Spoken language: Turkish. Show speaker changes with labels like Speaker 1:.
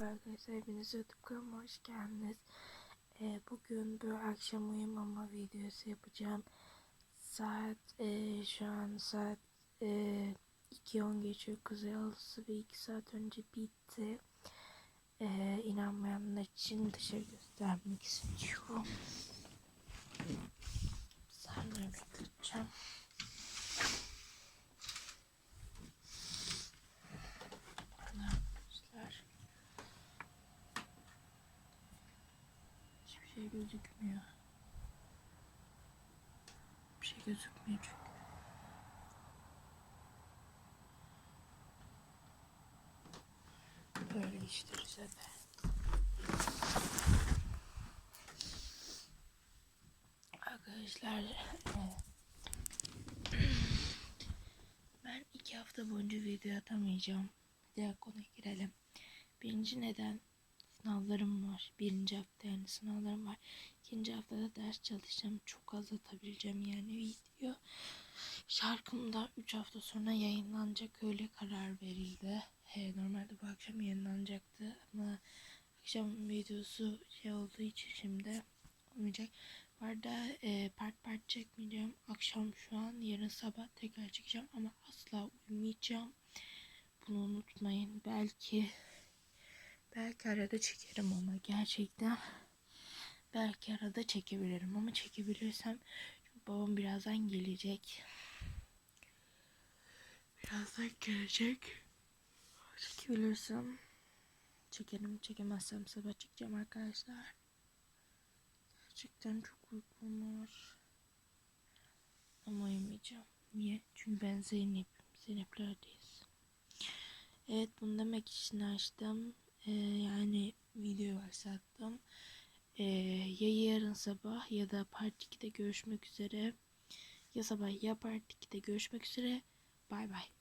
Speaker 1: Merhaba arkadaşlar, hepiniz YouTube kanalıma hoş geldiniz. Ee, bugün bir akşam uyumama videosu yapacağım. Saat e, şu an saat e, 2.10 geçiyor. Kuzey Alısı ve 2 saat önce bitti. E, inanmayanlar için dışarı göstermek istiyorum. Şey gözükmüyor. Bir şey gözükmüyor çünkü. Böyle işte Rize'de. Arkadaşlar e, ben iki hafta boyunca video atamayacağım. Diğer konuya girelim. Birinci neden var. Birinci hafta yani sınavlarım var. İkinci haftada ders çalışacağım. Çok az atabileceğim yani video. Şarkım da 3 hafta sonra yayınlanacak. Öyle karar verildi. He, normalde bu akşam yayınlanacaktı ama akşam videosu şey olduğu için şimdi olmayacak. Bu arada e, part part çekmeyeceğim. Akşam şu an yarın sabah tekrar çekeceğim ama asla uyumayacağım. Bunu unutmayın. Belki belki arada çekerim ama gerçekten belki arada çekebilirim ama çekebilirsem babam birazdan gelecek. Birazdan gelecek. Çekebilirsem çekerim. Çekemezsem sabah çekeceğim arkadaşlar. Gerçekten çok uykum var. Ama uyumayacağım. Niye? Çünkü ben Zeynep. Zeyneplerdeyiz. Evet bunu demek için açtım. Ee, yani videoyu başlattım. Ee, ya yarın sabah ya da part 2'de görüşmek üzere. Ya sabah ya part 2'de görüşmek üzere. Bay bay.